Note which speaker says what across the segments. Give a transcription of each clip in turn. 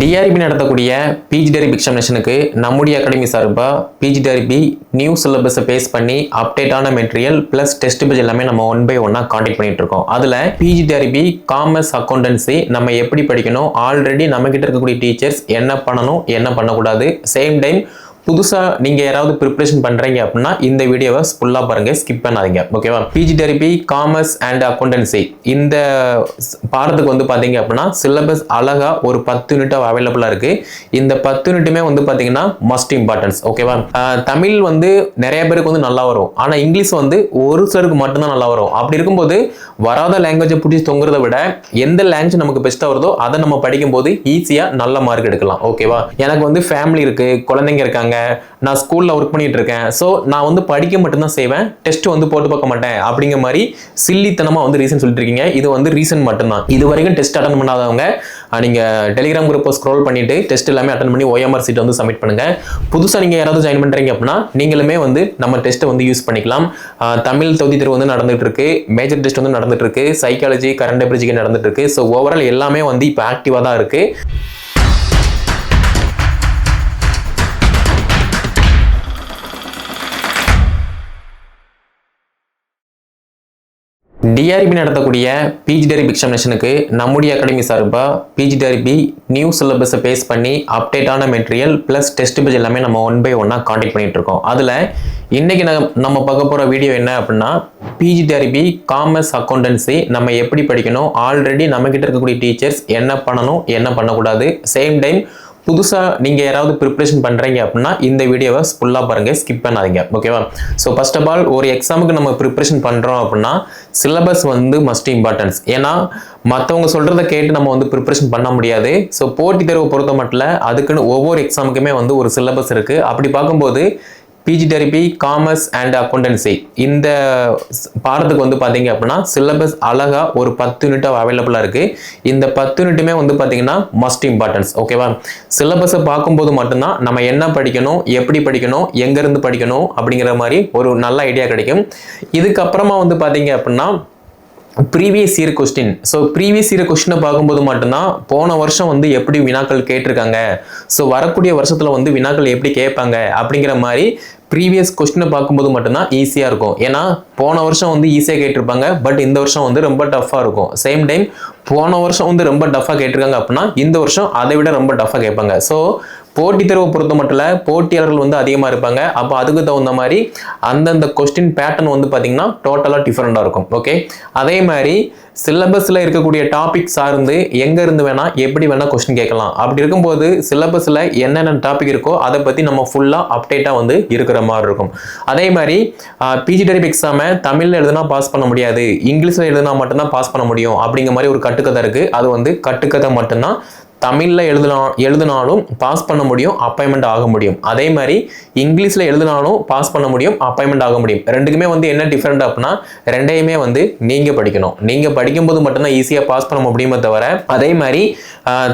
Speaker 1: TRP நடத்தக்கூடிய PGTRB எக்ஸாமினேஷனுக்கு நம்முடைய academy சார்பாக பிஜிடிஆர்பி நியூ சிலபஸை பேஸ் பண்ணி அப்டேட்டான மெட்டீரியல் ப்ளஸ் டெஸ்ட் பேஜ் எல்லாமே நம்ம ஒன் பை ஒன்னாக காண்டாக்ட் பண்ணிட்டு இருக்கோம். அதில் பிஜி பிஜிடிஆர்பி காமர்ஸ் அக்கௌண்டன்சி நம்ம எப்படி படிக்கணும்? ஆல்ரெடி நம்ம கிட்ட இருக்கக்கூடிய டீச்சர்ஸ் என்ன பண்ணணும்? என்ன பண்ணக்கூடாது? சேம் டைம் புதுசாக நீங்கள் யாராவது ப்ரிப்பரேஷன் பண்ணுறீங்க அப்படின்னா இந்த வீடியோவை ஃபுல்லாக பாருங்கள் ஸ்கிப் பண்ணாதீங்க. ஓகேவா PG TRB commerce and accountancy இந்த ஸ்- பாடத்துக்கு வந்து பார்த்தீங்க அப்படின்னா சிலபஸ் அழகாக ஒரு பத்து யூனிட்டாக அவைலபிளாக இருக்குது இந்த பத்து யூனிட்டுமே வந்து பார்த்தீங்கன்னா மஸ்ட் இம்பார்ட்டன்ஸ் ஓகேவா தமிழ் வந்து நிறைய பேருக்கு வந்து நல்லா வரும். ஆனால் இங்கிலீஷ் வந்து ஒரு சிலருக்கு மட்டும்தான் நல்லா வரும். அப்படி இருக்கும்போது வராத லாங்குவேஜை பிடிச்சி தொங்குறத விட எந்த லாங்குவேஜ் நமக்கு பெஸ்ட்டாக வருதோ அதை நம்ம படிக்கும்போது ஈஸியாக நல்ல மார்க் எடுக்கலாம். ஓகேவா எனக்கு வந்து ஃபேமிலி இருக்குது குழந்தைங்க இருக்காங்க நான் ஸ்கூலில் ஒர்க் பண்ணிட்டு இருக்கேன் ஸோ நான் வந்து படிக்க மட்டும்தான் செய்வேன். டெஸ்ட் வந்து போட்டு பார்க்க மாட்டேன். அப்படிங்கிற மாதிரி சில்லித்தனமாக வந்து ரீசன் சொல்லிட்டு இருக்கீங்க இது வந்து ரீசன் மட்டும்தான். இது வரைக்கும் டெஸ்ட் அட்டன் பண்ணாதவங்க நீங்கள் டெலிகிராம் குரூப்பை ஸ்க்ரோல் பண்ணிட்டு டெஸ்ட் எல்லாமே அட்டன் பண்ணி ஓஎம்ஆர் சீட் வந்து சப்மிட் பண்ணுங்க. புதுசாக நீங்கள் யாராவது ஜாயின் பண்ணுறீங்க அப்படின்னா நீங்களுமே வந்து நம்ம டெஸ்ட்டை வந்து யூஸ் பண்ணிக்கலாம். தமிழ் தொகுதி தேர்வு வந்து நடந்துட்டு இருக்கு மேஜர் டெஸ்ட் வந்து நடந்துட்டு இருக்கு சைக்காலஜி கரண்ட் அப்ரிஜிக்கு நடந்துட்டு இருக்கு ஸோ ஓவரால் எல்லாமே வந்து இப்போ ஆக்டிவாக தான் இருக்குது டிஆர்பி நடத்தக்கூடிய பிஜி பிஜிடிஆர்பி எக்ஸாமினேஷனுக்கு நம்முடைய அகாடமி சார்பாக பிஜிடிஆர்பி நியூ சிலபஸை பேஸ் பண்ணி அப்டேட்டான மெட்டீரியல் ப்ளஸ் டெஸ்ட் பேஜ் எல்லாமே நம்ம ஒன் பை ஒன்னாக காண்டாக்ட் பண்ணிகிட்டு இருக்கோம். அதில் இன்றைக்கி நம்ம நம்ம பார்க்க போகிற வீடியோ என்ன அப்படின்னா பிஜி பிஜிடிஆர்பி காமர்ஸ் அக்கௌண்டன்சி நம்ம எப்படி படிக்கணும்? ஆல்ரெடி நம்மக்கிட்ட இருக்கக்கூடிய டீச்சர்ஸ் என்ன பண்ணணும்? என்ன பண்ணக்கூடாது? சேம் டைம் புதுசாக நீங்கள் யாராவது ப்ரிப்பரேஷன் பண்ணுறீங்க அப்படின்னா இந்த வீடியோவை ஃபுல்லாக பாருங்கள் ஸ்கிப் பண்ணாதீங்க. ஓகேவா ஸோ ஃபர்ஸ்ட் ஆஃப் ஆல் ஒரு எக்ஸாமுக்கு நம்ம ப்ரிப்பரேஷன் பண்ணுறோம் அப்படின்னா சிலபஸ் வந்து மஸ்ட் இம்பார்ட்டன்ஸ் ஏன்னா மற்றவங்க சொல்கிறத கேட்டு நம்ம வந்து ப்ரிப்பரேஷன் பண்ண முடியாது. ஸோ போட்டித் தேர்வை பொறுத்த மட்டும் அதுக்குன்னு ஒவ்வொரு எக்ஸாமுக்குமே வந்து ஒரு சிலபஸ் இருக்குது அப்படி பார்க்கும்போது PG TRB commerce and accountancy இந்த பாடத்துக்கு வந்து பார்த்தீங்க அப்படின்னா சிலபஸ் அழகாக ஒரு பத்து யூனிட்டாக அவைலபிளாக இருக்குது இந்த பத்து யூனிட்டுமே வந்து பார்த்தீங்கன்னா மஸ்ட் இம்பார்ட்டன்ஸ் ஓகேவா சிலபஸை பார்க்கும்போது மட்டும்தான் நம்ம என்ன படிக்கணும் எப்படி படிக்கணும் எங்கேருந்து படிக்கணும் அப்படிங்கிற மாதிரி ஒரு நல்ல ஐடியா கிடைக்கும். இதுக்கப்புறமா வந்து பார்த்தீங்க அப்படின்னா previous year question so previous year கொஸ்டினை பார்க்கும்போது மட்டும்தான் போன வருஷம் வந்து எப்படி வினாக்கள் கேட்டிருக்காங்க? ஸோ வரக்கூடிய வருஷத்தில் வந்து வினாக்கள் எப்படி கேட்பாங்க? அப்படிங்கிற மாதிரி ப்ரீவியஸ் கொஸ்டினை பார்க்கும்போது மட்டும்தான் ஈஸியாக இருக்கும். ஏன்னா போன வருஷம் வந்து ஈஸியாக கேட்டிருப்பாங்க பட் இந்த வருஷம் வந்து ரொம்ப டஃப்பாக இருக்கும். சேம் டைம் போன வருஷம் வந்து ரொம்ப டஃப்பாக கேட்டிருக்காங்க அப்படின்னா இந்த வருஷம் அதை விட ரொம்ப டஃப்பாக கேட்பாங்க. ஸோ போட்டித் தேர்வை பொறுத்த மட்டும் இல்லை போட்டியாளர்கள் வந்து அதிகமாக இருப்பாங்க. அப்போ அதுக்கு தகுந்த மாதிரி அந்தந்த கொஸ்டின் பேட்டர்ன் வந்து பார்த்தீங்கன்னா டோட்டலாக டிஃப்ரெண்ட்டாக இருக்கும். ஓகே அதே மாதிரி சிலபஸில் இருக்கக்கூடிய டாபிக் சார்ந்து எங்கேருந்து வேணால் எப்படி வேணால் கொஸ்டின் கேட்கலாம். அப்படி இருக்கும்போது சிலபஸில் என்னென்ன டாபிக் இருக்கோ அதை பற்றி நம்ம ஃபுல்லாக அப்டேட்டாக வந்து இருக்கிற மாதிரி இருக்கும். அதே மாதிரி பிஜி டைப் எக்ஸாமை தமிழில் எழுதுனா பாஸ் பண்ண முடியாது. இங்கிலீஷில் எழுதுனா மட்டும்தான் பாஸ் பண்ண முடியும். அப்படிங்கிற மாதிரி ஒரு கட்டுக்கதை இருக்குது அது வந்து கட்டுக்கதை மட்டும்தான். தமிழில் எழுதுனா எழுதினாலும் பாஸ் பண்ண முடியும் அப்பாயின்மெண்ட் ஆக முடியும். அதே மாதிரி இங்கிலீஷில் எழுதினாலும் பாஸ் பண்ண முடியும் அப்பாயின்மெண்ட் ஆக முடியும். ரெண்டுக்குமே வந்து என்ன டிஃப்ரெண்ட் அப்படின்னா ரெண்டையுமே வந்து நீங்கள் படிக்கணும். நீங்கள் படிக்கும்போது மட்டும்தான் ஈஸியாக பாஸ் பண்ண முடியுமே தவிர அதே மாதிரி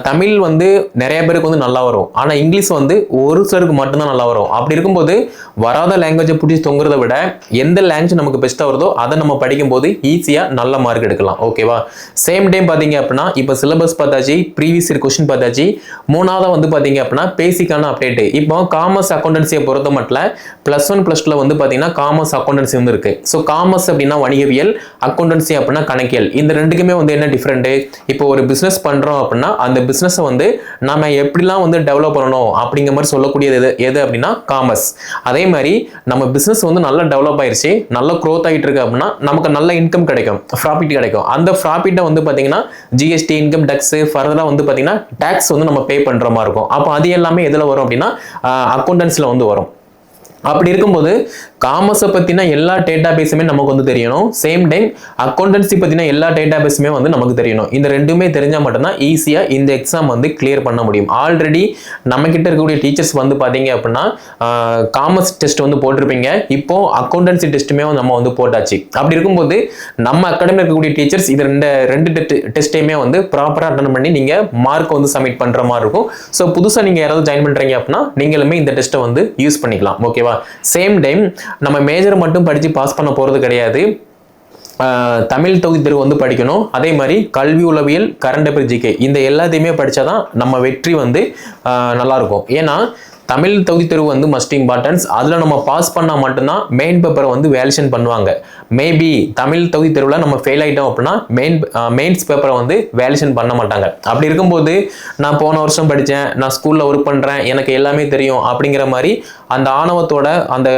Speaker 1: தமிழ் வந்து நிறைய பேருக்கு வந்து நல்லா வரும். ஆனால் இங்கிலீஷ் வந்து ஒரு சிலருக்கு மட்டும்தான் நல்லா வரும். அப்படி இருக்கும்போது வராத லாங்குவேஜை பிடிச்சி தொங்குறத விட எந்த லாங்குவேஜ் நமக்கு பெஸ்ட்டாக வருதோ அதை நம்ம படிக்கும்போது ஈஸியாக நல்ல மார்க் எடுக்கலாம். ஓகேவா சேம் டைம் பார்த்தீங்க அப்படின்னா இப்போ சிலபஸ் பார்த்தாச்சு ப்ரீவியஸ் இயர் கொஸ்டின் பார்த்தாச்சு. மூணாவதாக வந்து பார்த்தீங்க அப்படின்னா பேசிக்கான அப்டேட் இப்போ காமர்ஸ் அக்கௌண்டன்சியை பொறுத்த மட்டும் ப்ளஸ் ஒன் ப்ளஸ் டூவில் வந்து பார்த்தீங்கன்னா காமர்ஸ் அக்கௌண்டன்சி வந்து இருக்கு. ஸோ காமர்ஸ் அப்படின்னா வணிகவியல் அக்கௌண்டன்சி அப்படின்னா கணக்கியல். இந்த ரெண்டுக்குமே வந்து என்ன டிஃப்ரெண்ட்டு இப்போ ஒரு பிஸ்னஸ் பண்ணுறோம் அப்படின்னா அந்த பிஸ்னஸை வந்து நம்ம எப்படிலாம் வந்து டெவலப் பண்ணணும் அப்படிங்கிற மாதிரி சொல்லக்கூடியது எது எது அப்படின்னா காமர்ஸ் அதே மாதிரி நம்ம பிஸ்னஸ் வந்து நல்லா டெவலப் ஆயிடுச்சு நல்லா க்ரோத் ஆகிட்டு இருக்கு அப்படின்னா நமக்கு நல்ல இன்கம் கிடைக்கும் ப்ராஃபிட் கிடைக்கும். அந்த ப்ராஃபிட்டை வந்து பார்த்தீங்கன்னா ஜிஎஸ்டி இன்கம் டேக்ஸ் ஃபர்தராக வந்து பார்த்தீங்கன்னா டேக்ஸ் வந்து நம்ம பே பண்ணுற மாதிரி இருக்கும். அப்போ அது எல்லாமே எதில் வரும் அப்படின்னா அக்கௌண்டன்ஸில் வந்து வரும். அப்படி இருக்கும்போது காமர்ஸை பற்றின எல்லா டேட்டா பேஸுமே நமக்கு வந்து தெரியணும். சேம் டைம் அக்கௌண்டன்சி பற்றின எல்லா டேட்டா பேஸுமே வந்து நமக்கு தெரியணும். இந்த ரெண்டுமே தெரிஞ்சால் மட்டும்தான் ஈஸியாக இந்த எக்ஸாம் வந்து கிளியர் பண்ண முடியும். ஆல்ரெடி நம்ம இருக்கக்கூடிய டீச்சர்ஸ் வந்து பார்த்தீங்க அப்படின்னா காமர்ஸ் டெஸ்ட் வந்து போட்டிருப்பீங்க. இப்போ அக்கௌண்டன்சி டெஸ்ட்டுமே நம்ம வந்து போட்டாச்சு. அப்படி இருக்கும்போது நம்ம அகாடமியில் இருக்கக்கூடிய டீச்சர்ஸ் இது ரெண்டு ரெண்டு டெஸ்ட்டையுமே வந்து ப்ராப்பராக அட்டன் பண்ணி நீங்கள் மார்க் வந்து சப்மிட் பண்ணுற மாதிரி இருக்கும். ஸோ புதுசாக நீங்கள் யாராவது ஜாயின் பண்ணுறீங்க அப்படின்னா நீங்களுமே இந்த டெஸ்ட்டை வந்து யூஸ் பண்ணிக்கலாம். ஓகேவா சேம் டைம் நம்ம மேஜர் மட்டும் படித்து பாஸ் பண்ண போகிறது கிடையாது. ஆஹ், தமிழ் தொகுதி தேர்வு வந்து படிக்கணும். அதே மாதிரி கல்வி உளவியல் கரண்ட் அஃபேர் ஜிகே இந்த எல்லாத்தையுமே படிச்சாதான் நம்ம வெற்றி வந்து ஆஹ், நல்லா இருக்கும். ஏன்னா தமிழ் தகுதி தேர்வு வந்து மஸ்ட் இம்பார்ட்டன்ஸ் அதில் நம்ம பாஸ் பண்ணால் மட்டும்தான் மெயின் பேப்பரை வந்து வேலேஷன் பண்ணுவாங்க. மேபி தமிழ் தகுதி தேர்வில் நம்ம ஃபெயில் ஆகிட்டோம் அப்படின்னா மெயின் மெயின்ஸ் பேப்பரை வந்து வேலேஷன் பண்ண மாட்டாங்க. அப்படி இருக்கும்போது நான் போன வருஷம் படித்தேன் நான் ஸ்கூலில் ஒர்க் பண்ணுறேன் எனக்கு எல்லாமே தெரியும் அப்படிங்கிற மாதிரி அந்த ஆணவத்தோட அந்த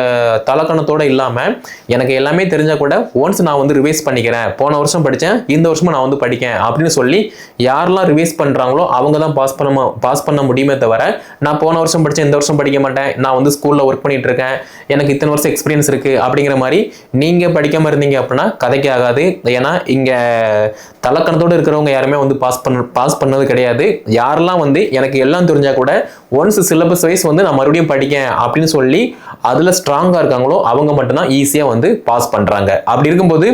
Speaker 1: தலக்கணத்தோட இல்லாமல் எனக்கு எல்லாமே தெரிஞ்சால் கூட ஒன்ஸ் நான் வந்து ரிவைஸ் பண்ணிக்கிறேன். போன வருஷம் படித்தேன் இந்த வருஷமும் நான் வந்து படிக்கேன் அப்படின்னு சொல்லி யாரெல்லாம் ரிவைஸ் பண்ணுறாங்களோ அவங்க தான் பாஸ் பண்ண பாஸ் பண்ண முடியுமே தவிர நான் போன வருஷம் படித்தேன் இந்த வருஷம் படிக்க மாட்டேன். நான் வந்து ஸ்கூலில் ஒர்க் பண்ணிட்டு இருக்கேன் எனக்கு இத்தனை வருஷம் எக்ஸ்பீரியன்ஸ் இருக்குது அப்படிங்கிற மாதிரி நீங்கள் படிக்காமல் இருந்தீங்க அப்படின்னா கதைக்கு ஆகாது. ஏன்னா இங்கே தலக்கணத்தோடு இருக்கிறவங்க யாருமே வந்து பாஸ் பண்ண பாஸ் பண்ணது கிடையாது. யாரெல்லாம் வந்து எனக்கு எல்லாம் தெரிஞ்சால் கூட ஒன்ஸ் சிலபஸ் வைஸ் வந்து நான் மறுபடியும் படிக்கேன் அப்படின்னு சொல்லி அதில் ஸ்ட்ராங்காக இருக்காங்களோ அவங்க மட்டும்தான் ஈஸியாக வந்து பாஸ் பண்ணுறாங்க அப்படி இருக்கும்போது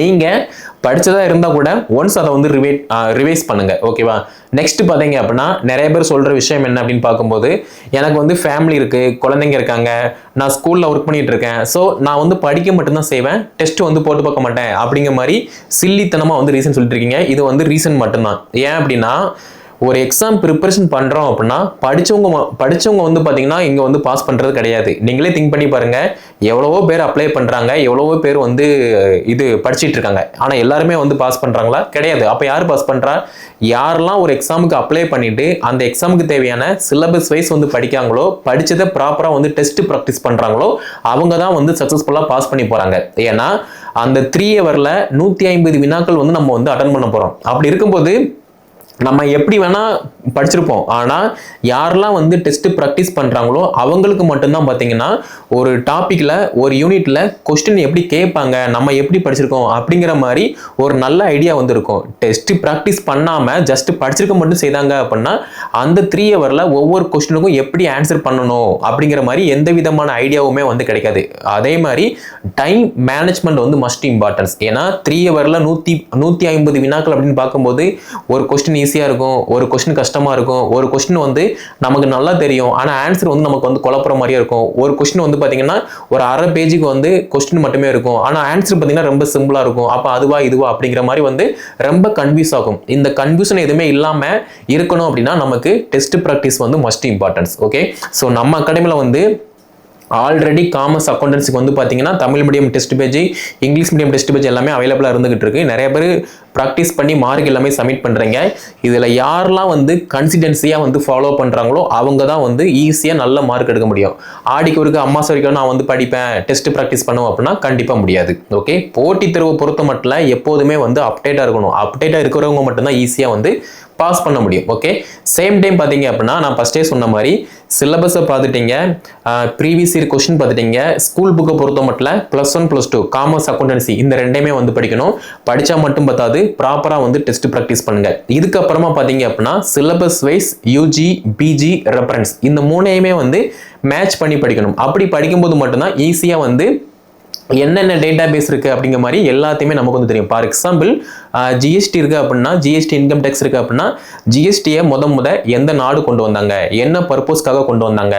Speaker 1: நீங்கள் படித்ததாக இருந்தால் கூட ஒன்ஸ் அதை வந்து ரிவைட் ரிவைஸ் பண்ணுங்கள் ஓகேவா நெக்ஸ்ட் பார்த்தீங்க அப்படின்னா நிறைய பேர் சொல்கிற விஷயம் என்ன அப்படின்னு பார்க்கும்போது எனக்கு வந்து ஃபேமிலி இருக்குது குழந்தைங்க இருக்காங்க நான் ஸ்கூலில் ஒர்க் பண்ணிகிட்டு இருக்கேன் ஸோ நான் வந்து படிக்க மட்டும்தான் செய்வேன் டெஸ்ட் வந்து போட்டு பார்க்க மாட்டேன் அப்படிங்கிற மாதிரி சில்லித்தனமாக வந்து ரீசன் சொல்லிட்டு இருக்கீங்க. இது வந்து ரீசன் மட்டும்தான். ஏன் அப்படின்னா ஒரு எக்ஸாம் ப்ரிப்பரேஷன் பண்ணுறோம் அப்படின்னா படித்தவங்க படித்தவங்க வந்து பார்த்தீங்கன்னா இங்கே வந்து பாஸ் பண்ணுறது கிடையாது. நீங்களே திங்க் பண்ணி பாருங்கள் எவ்வளவோ பேர் அப்ளை பண்ணுறாங்க எவ்வளவோ பேர் வந்து இது படிச்சிட்டு இருக்காங்க. ஆனால் எல்லாருமே வந்து பாஸ் பண்ணுறாங்களா கிடையாது. அப்போ யார் பாஸ் பண்ணுறா யாரெல்லாம் ஒரு எக்ஸாமுக்கு அப்ளை பண்ணிவிட்டு அந்த எக்ஸாமுக்கு தேவையான சிலபஸ் வைஸ் வந்து படிக்காங்களோ படித்ததை ப்ராப்பராக வந்து டெஸ்ட் ப்ராக்டிஸ் பண்ணுறாங்களோ அவங்க தான் வந்து சக்ஸஸ்ஃபுல்லாக பாஸ் பண்ணி போகிறாங்க ஏன்னா அந்த த்ரீ ஹவரில் நூற்றி ஐம்பது வினாக்கள் வந்து நம்ம வந்து அட்டன் பண்ண போகிறோம் அப்படி இருக்கும்போது நம்ம எப்படி வேணால் படிச்சிருப்போம். ஆனால் யாரெல்லாம் வந்து டெஸ்ட்டு ப்ராக்டிஸ் பண்ணுறாங்களோ அவங்களுக்கு மட்டும்தான் பார்த்தீங்கன்னா ஒரு டாப்பிக்கில் ஒரு யூனிட்டில் கொஸ்டின் எப்படி கேட்பாங்க நம்ம எப்படி படிச்சிருக்கோம் அப்படிங்கிற மாதிரி ஒரு நல்ல ஐடியா வந்து இருக்கும் ப்ராக்டிஸ் பண்ணாமல் ஜஸ்ட் படிச்சிருக்க மட்டும் செய்தாங்க அப்படின்னா அந்த த்ரீ ஹவரில் ஒவ்வொரு கொஸ்டினுக்கும் எப்படி ஆன்சர் பண்ணணும் அப்படிங்கிற மாதிரி எந்த விதமான ஐடியாவுமே வந்து கிடைக்காது. அதே மாதிரி டைம் மேனேஜ்மெண்ட் வந்து மஸ்ட் இம்பார்ட்டன்ஸ் ஏன்னா த்ரீ ஹவரில் நூற்றி நூற்றி ஐம்பது வினாக்கள் அப்படின்னு பார்க்கும்போது ஒரு கொஸ்டின் ஈஸியாக இருக்கும். ஒரு கொஸ்டின் கஷ்டமாக இருக்கும். ஒரு கொஸ்டின் வந்து நமக்கு நல்லா தெரியும். ஆனால் ஆன்சர் வந்து நமக்கு வந்து குழப்புற மாதிரியே இருக்கும். ஒரு கொஸ்டின் வந்து பார்த்தீங்கன்னா ஒரு அரை பேஜுக்கு வந்து கொஸ்டின் மட்டுமே இருக்கும். ஆனால் ஆன்சர் பார்த்தீங்கன்னா ரொம்ப சிம்பிளாக இருக்கும். அப்போ அதுவா இதுவா அப்படிங்கிற மாதிரி வந்து ரொம்ப கன்ஃபியூஸ் ஆகும். இந்த கன்ஃபியூஷன் எதுவுமே இல்லாமல் இருக்கணும் அப்படின்னா நமக்கு டெஸ்ட் ப்ராக்டிஸ் வந்து மஸ்ட் இம்பார்ட்டன்ஸ் ஓகே ஸோ நம்ம அகாடமியில் வந்து ஆல்ரெடி காமர்ஸ் அக்கௌண்டன்ஸுக்கு வந்து பார்த்தீங்கன்னா Tamil medium test page English medium test page எல்லாமே அவைலபிளாக இருந்துகிட்டு இருக்கு. நிறைய பேர் ப்ராக்டிஸ் பண்ணி மார்க் எல்லாமே சப்மிட் பண்ணுறீங்க இதில் யாரெல்லாம் வந்து கன்சிடென்சியாக வந்து ஃபாலோ பண்ணுறாங்களோ அவங்க தான் வந்து ஈஸியாக நல்ல மார்க் எடுக்க முடியும். ஆடிக்கு ஒருக்கு அம்மா வரைக்கும் நான் வந்து படிப்பேன் டெஸ்ட் ப்ராக்டிஸ் பண்ணுவோம் அப்படின்னா கண்டிப்பாக முடியாது. ஓகே போட்டித் தேர்வு பொறுத்த மட்டும் எப்போதுமே வந்து அப்டேட்டாக இருக்கணும். அப்டேட்டாக இருக்கிறவங்க மட்டும்தான் ஈஸியாக வந்து பாஸ் பண்ண முடியும். ஓகே சேம் டைம் பார்த்தீங்க அப்படின்னா நான் ஃபஸ்ட்டே சொன்ன மாதிரி சிலபஸை பார்த்துட்டீங்க. ப்ரீவியஸ் இயர் கொஸ்டின் பார்த்துட்டீங்க. ஸ்கூல் புக்கை பொறுத்த மட்டும் plus one plus two commerce accountancy இந்த ரெண்டையுமே வந்து படிக்கணும். படித்தா மட்டும் பார்த்தாது ப்ராப்பராக வந்து டெஸ்ட் ப்ராக்டிஸ் பண்ணுங்க. இதுக்கப்புறமா பார்த்தீங்க அப்படின்னா syllabus wise UG PG reference இந்த மூணையுமே வந்து மேட்ச் பண்ணி படிக்கணும். அப்படி படிக்கும்போது மட்டும்தான் ஈஸியாக வந்து என்னென்ன டேட்டா பேஸ் இருக்குது அப்படிங்கிற மாதிரி எல்லாத்தையுமே நமக்கு வந்து தெரியும். ஃபார் எக்ஸாம்பிள் ஜிஎஸ்டி இருக்குது அப்படின்னா ஜிஎஸ்டி இன்கம் டேக்ஸ் இருக்குது அப்படின்னா ஜிஎஸ்டியை முத முத எந்த நாடு கொண்டு வந்தாங்க? என்ன பர்பஸ்க்காக கொண்டு வந்தாங்க?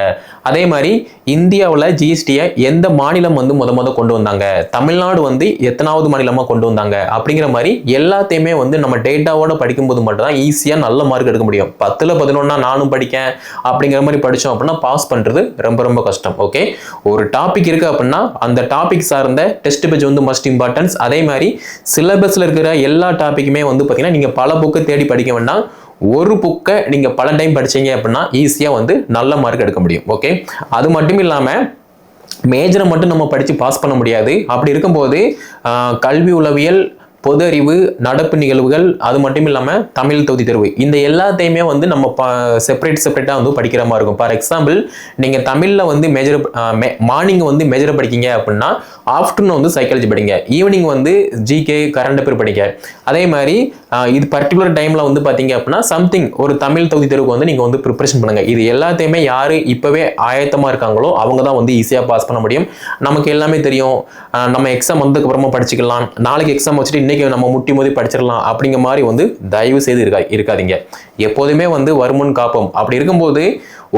Speaker 1: அதே மாதிரி இந்தியாவில் ஜிஎஸ்டியை எந்த மாநிலம் வந்து முத முத கொண்டு வந்தாங்க? தமிழ்நாடு வந்து எத்தனாவது மாநிலமாக கொண்டு வந்தாங்க? அப்படிங்கிற மாதிரி எல்லாத்தையுமே வந்து நம்ம டேட்டாவோட படிக்கும்போது மட்டும்தான் ஈஸியாக நல்ல மார்க் எடுக்க முடியும். பத்தில் பதினொன்னா நானும் படிக்கேன் அப்படிங்கிற மாதிரி படித்தோம் அப்படின்னா பாஸ் பண்ணுறது ரொம்ப ரொம்ப கஷ்டம். ஓகே ஒரு டாபிக் இருக்குது அப்படின்னா அந்த டாபிக் சார்ந்த டெஸ்ட் பேஜ் வந்து மஸ்ட் இம்பார்ட்டன்ஸ் அதே மாதிரி சிலபஸில் இருக்கிற எல்லா எல்லா டாப்பிக்குமே வந்து பார்த்தீங்கன்னா நீங்கள் பல புக்கு தேடி படிக்க வேண்டாம். ஒரு புக்கை நீங்கள் பல டைம் படிச்சீங்க அப்படின்னா ஈஸியாக வந்து நல்ல மார்க் எடுக்க முடியும். ஓகே அது மட்டும் இல்லாமல் மேஜரை மட்டும் நம்ம படித்து பாஸ் பண்ண முடியாது. அப்படி இருக்கும்போது கல்வி உளவியல் பொது அறிவு நடப்பு நிகழ்வுகள் அது மட்டும் இல்லாமல் தமிழ் தொகுதி தேர்வு. இந்த எல்லாத்தையுமே வந்து நம்ம செப்பரேட் செப்பரேட்டாக வந்து படிக்கிற மாதிரி இருக்கும். ஃபார் எக்ஸாம்பிள் நீங்கள் தமிழில் வந்து மேஜர் மார்னிங் வந்து மேஜர் படிக்கீங்க அப்படின்னா ஆஃப்டர்நூன் வந்து சைக்காலஜி படிங்க. ஈவினிங் வந்து ஜிகே கரண்ட் பேர் படிங்க. அதே மாதிரி இது பர்டிகுலர் டைமில் வந்து பார்த்தீங்க அப்படின்னா சம்திங் ஒரு தமிழ் தொகுதி தேர்வுக்கு வந்து நீங்கள் வந்து ப்ரிப்பரேஷன் பண்ணுங்கள் இது எல்லாத்தையுமே யார் இப்போவே ஆயத்தமாக இருக்காங்களோ அவங்க தான் வந்து ஈஸியாக பாஸ் பண்ண முடியும். நமக்கு எல்லாமே தெரியும். நம்ம எக்ஸாம் வந்ததுக்கு அப்புறமா படிச்சுக்கலாம். நாளைக்கு எக்ஸாம் வச்சுட்டு இன்றைக்கி நம்ம முட்டி மோதி படிச்சிடலாம் அப்படிங்கிற மாதிரி வந்து தயவு செய்து இருக்கா இருக்காதீங்க. எப்போதுமே வந்து வருமுன் காப்போம். அப்படி இருக்கும்போது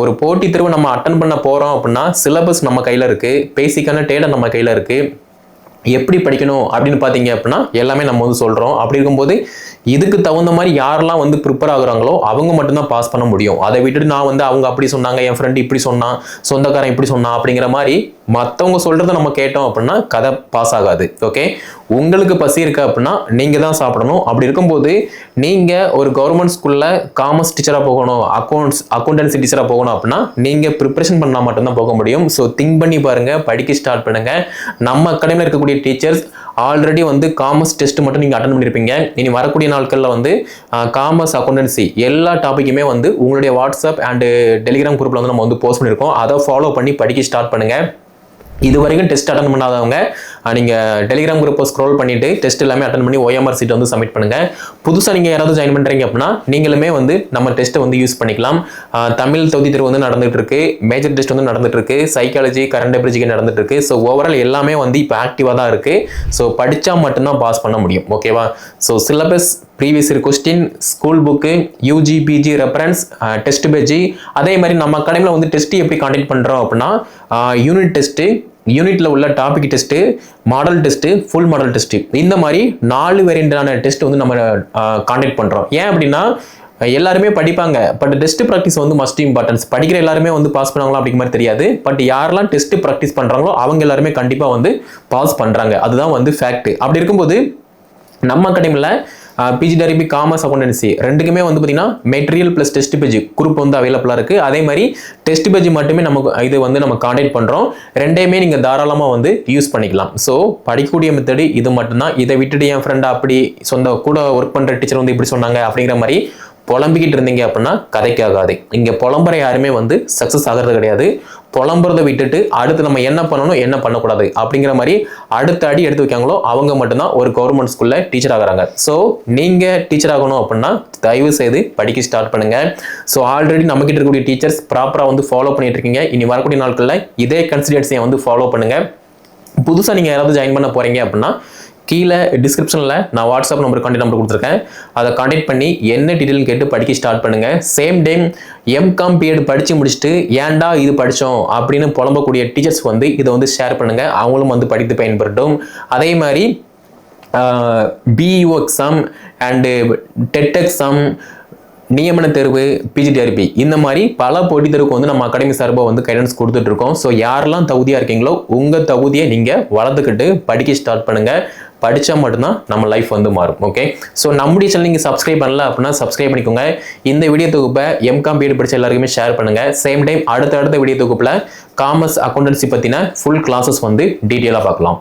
Speaker 1: ஒரு போட்டி தேர்வு நம்ம அட்டன் பண்ண போகிறோம் அப்படின்னா சிலபஸ் நம்ம கையில் இருக்குது பேசிக்கான டேட்டா நம்ம கையில் இருக்குது எப்படி படிக்கணும் அப்படின்னு பார்த்தீங்க அப்படின்னா எல்லாமே நம்ம வந்து சொல்கிறோம் அப்படி இருக்கும்போது இதுக்கு தகுந்த மாதிரி யாரெல்லாம் வந்து ப்ரிப்பேர் ஆகுறாங்களோ அவங்க மட்டும்தான் பாஸ் பண்ண முடியும். அதை விட்டுட்டு நான் வந்து அவங்க அப்படி சொன்னாங்க என் ஃப்ரெண்டு இப்படி சொன்னான் சொந்தக்காரன் இப்படி சொன்னான் அப்படிங்கிற மாதிரி மற்றவங்க சொல்கிறத நம்ம கேட்டோம் அப்படின்னா கதை பாஸ் ஆகாது. ஓகே உங்களுக்கு பசி இருக்குது அப்படின்னா நீங்கள் தான் சாப்பிடணும். அப்படி இருக்கும்போது நீங்கள் ஒரு கவர்மெண்ட் ஸ்கூலில் காமர்ஸ் டீச்சராக போகணும் அக்கௌண்ட்ஸ் அக்கௌண்டன்சி டீச்சராக போகணும் அப்படின்னா நீங்கள் ப்ரிப்பரேஷன் பண்ணால் மட்டும்தான் போக முடியும். ஸோ திங்க் பண்ணி பாருங்கள் படிக்க ஸ்டார்ட் பண்ணுங்கள் நம்ம அகாடமியில் இருக்கக்கூடிய டீச்சர்ஸ் ஆல்ரெடி வந்து காமர்ஸ் டெஸ்ட் மட்டும் நீங்கள் அட்டன் பண்ணியிருப்பீங்க இனி வரக்கூடிய நாட்களில் வந்து காமர்ஸ் அக்கௌண்டன்சி எல்லா டாப்பிக்குமே வந்து உங்களுடைய வாட்ஸ்அப் அண்டு டெலிகிராம் குரூப்பில் வந்து நம்ம வந்து போஸ்ட் பண்ணியிருக்கோம் அதை ஃபாலோ பண்ணி படிக்க ஸ்டார்ட் பண்ணுங்கள் இது வரைக்கும் டெஸ்ட் அட்டன் பண்ணாதவங்க நீங்கள் டெலிகிராம் குரூப்பை ஸ்க்ரோல் பண்ணிவிட்டு டெஸ்ட் எல்லாமே அட்டன் பண்ணி ஓஎம்ஆர் சீட் வந்து சப்மிட் பண்ணுங்கள் புதுசாக நீங்கள் யாராவது ஜாயின் பண்ணுறீங்க அப்படின்னா நீங்களுமே வந்து நம்ம டெஸ்ட்டை வந்து யூஸ் பண்ணிக்கலாம். தமிழ் தொகுதி தேர்வு வந்து நடந்துகிட்ருக்கு மேஜர் டெஸ்ட் வந்து நடந்துகிட்ருக்கு சைக்காலஜி கரண்ட் அபிரிஜிக்கு நடந்துகிட்ருக்கு ஸோ ஓவரால் எல்லாமே வந்து இப்போ ஆக்டிவாக தான் இருக்குது ஸோ படித்தா மட்டும்தான் பாஸ் பண்ண முடியும் ஓகேவா so syllabus previous year question school book UG PG reference test page அதே மாதிரி நம்ம அகாடமியில் வந்து டெஸ்ட்டு எப்படி காண்டக்ட் பண்ணுறோம் அப்படின்னா யூனிட் டெஸ்ட்டு யூனிட்ல உள்ள topic test model test full model test இந்த மாதிரி நாலு வேரியண்டான டெஸ்ட் வந்து நம்ம காண்டக்ட் பண்ணுறோம் ஏன் அப்படின்னா எல்லாருமே படிப்பாங்க. பட் டெஸ்ட் ப்ராக்டிஸ் வந்து மஸ்ட் இம்பார்ட்டன்ஸ் படிக்கிற எல்லாருமே வந்து பாஸ் பண்ணுவாங்களா அப்படிங்கிற மாதிரி தெரியாது. பட் யாரெல்லாம் டெஸ்ட் ப்ராக்டிஸ் பண்ணுறாங்களோ அவங்க எல்லாருமே கண்டிப்பாக வந்து பாஸ் பண்ணுறாங்க அதுதான் வந்து ஃபேக்ட் அப்படி இருக்கும்போது நம்ம அகாடமியில் பிஜி டரிபி காமர்ஸ் அக்கௌண்டன்சி ரெண்டுக்குமே வந்து பார்த்தீங்கன்னா material plus test page group வந்து அவைலபிளாக இருக்குது அதே மாதிரி டெஸ்ட் பேஜ் மட்டுமே நமக்கு இது வந்து நம்ம காண்டாக்ட் பண்ணுறோம் ரெண்டையுமே நீங்கள் தாராளமாக வந்து யூஸ் பண்ணிக்கலாம். ஸோ படிக்கக்கூடிய மெத்தடு இது மட்டும்தான். இதை விட்டுட்டு என் ஃப்ரெண்ட் அப்படி சொந்த கூட ஒர்க் பண்ணுற டீச்சர் வந்து இப்படி சொன்னாங்க அப்படிங்கிற மாதிரி புலம்பிக்கிட்டு இருந்தீங்க அப்படின்னா கதைக்காகாது. இங்கே புலம்புற யாருமே வந்து சக்ஸஸ் ஆகிறது கிடையாது. புலம்புறதை விட்டுட்டு அடுத்து நம்ம என்ன பண்ணணும் என்ன பண்ணக்கூடாது அப்படிங்கிற மாதிரி அடுத்த அடி எடுத்து வைக்காங்களோ அவங்க மட்டும்தான் ஒரு கவர்மெண்ட் ஸ்கூலில் டீச்சர் ஆகிறாங்க. ஸோ நீங்கள் டீச்சர் ஆகணும் அப்படின்னா தயவு செய்து படிக்க ஸ்டார்ட் பண்ணுங்க. ஸோ ஆல்ரெடி நம்மக்கிட்ட இருக்கக்கூடிய டீச்சர்ஸ் ப்ராப்பராக வந்து ஃபாலோ பண்ணிட்டு இருக்கீங்க. இனி வரக்கூடிய நாட்களில் இதே கன்சிடர்ஸையும் வந்து ஃபாலோ பண்ணுங்க. புதுசாக நீங்கள் யாராவது ஜாயின் பண்ண போகிறீங்க அப்படின்னா கீழே டிஸ்கிரிப்ஷனில் நான் வாட்ஸ்அப் நம்பர் கான்டெக்ட் நம்பர் கொடுத்துருக்கேன். அதை கான்டாக்ட் பண்ணி என்ன டீட்டெயில் கேட்டு படிக்க ஸ்டார்ட் பண்ணுங்க. சேம் டைம் எம்காம் பிஎட் படித்து முடிச்சுட்டு ஏன்டா இது படித்தோம் அப்படின்னு புலம்பக்கூடிய டீச்சர்ஸ் வந்து இதை வந்து ஷேர் பண்ணுங்கள் அவங்களும் வந்து படித்து பயன்படுத்தும் அதே மாதிரி BEO exam and TET exam நியமன தேர்வு பிஜிடிஆர்பி இந்த மாதிரி பல போட்டித் தேர்வுக்கு வந்து நம்ம அகாடமி சார்பாக வந்து கைடன்ஸ் கொடுத்துட்ருக்கோம் ஸோ யாரெல்லாம் தகுதியாக இருக்கீங்களோ உங்கள் தகுதியை நீங்கள் வளர்த்துக்கிட்டு படிக்க ஸ்டார்ட் பண்ணுங்கள் படித்தா மட்டும்தான் நம்ம லைஃப் வந்து மாறும் ஓகே ஸோ நம்முடைய சேனல் நீங்கள் சப்ஸ்கிரைப் பண்ணல அப்படின்னா சப்ஸ்கிரைப் பண்ணிக்கோங்க. இந்த வீடியோ தொகுப்பை எம்காம் பிஎட் படித்த எல்லாருக்குமே ஷேர் பண்ணுங்கள் சேம் டைம் அடுத்த அடுத்த வீடியோ தொகுப்பில் காமர்ஸ் அக்கௌண்டன்சி பற்றின ஃபுல் கிளாஸஸ் வந்து டீட்டெயிலாக பார்க்கலாம்.